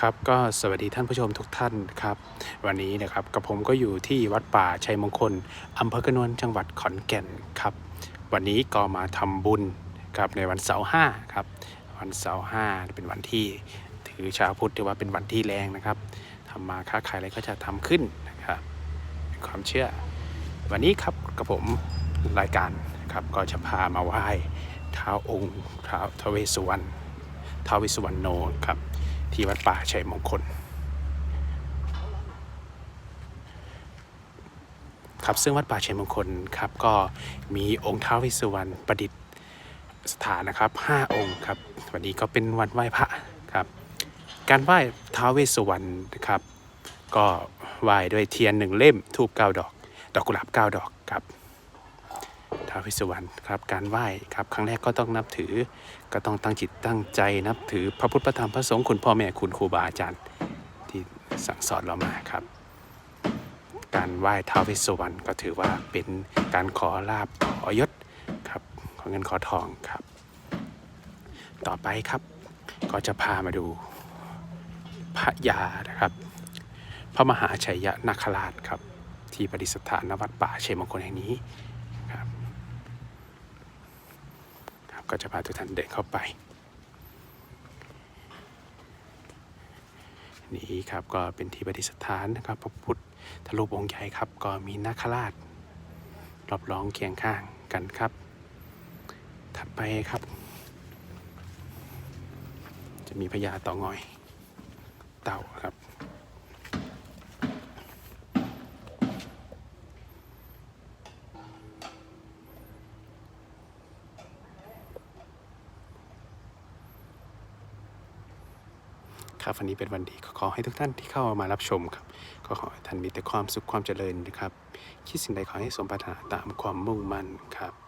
ครับก็สวัสดีท่านผู้ชมทุกท่านครับ วันนี้นะครับกับผมก็อยู่ที่วัดป่าชัยมงคลอำเภอกระนวนจังหวัดขอนแก่นครับ วันนี้ก็มาทำบุญครับในวันเสาร์ห้าครับวันเสาร์ห้าเป็นวันที่ ถือชาวพุทธถือว่าเป็นวันที่แรงนะครับทำมาค้าขายอะไรก็จะทำขึ้นนะครับเป็นความเชื่อ วันนี้ครับกับผมรายการครับก็จะพามาไหว้เท้าองค์ท้าวทวเวสุวรรณท้าวเวสสุวรรณโนครับ ที่วัดป่าชัยมงคล ครับซึ่งวัดป่าชัยมงคลครับก็มีองค์ท้าวเวสสุวรรณประดิษฐานนะครับ 5 องค์ครับวันนี้ก็เป็นวันไหว้พระครับ การไหว้ท้าวเวสสุวรรณนะครับ ก็ไหว้ด้วยเทียนหนึ่งเล่มทูบเก้าดอก ดอกกุหลาบเก้าดอกครับ ท้าวเวสสุวรรณครับการไหว้ครับครั้งแรกก็ต้องนับถือก็ต้องตั้งจิตตั้งใจนับถือพระพุทธพระธรรมพระสงฆ์คุณพ่อแม่คุณครูบาอาจารย์ที่สั่งสอนเรามาครับ การไหว้ท้าวเวสสุวรรณก็ถือว่าเป็นการขอลาบขอยศครับขอเงินขอทองครับ ต่อไปครับก็จะพามาดูพระยานะครับ พระมหาชัยยะนาคราชครับที่ประดิษฐานณวัดป่าเชยมงคลแห่งนี้ครับ ก็จะพาทุกท่านเดินเข้าไป นี่ครับก็เป็นที่ประดิษฐานนะครับพระพุทธรูปองค์ใหญ่ครับ ก็มีนาคราชรอบร้องเคียงข้างกันครับ ถัดไปครับ จะมีพญาเต่างอยเต่าครับ ครับวันนี้เป็นวันดีขอให้ทุกท่านที่เข้ามารับชมครับก็ขอให้ท่านมีแต่ความสุขความเจริญนะครับ คิดสิ่งใดขอให้สมปรารถนาตามความมุ่งมั่นครับ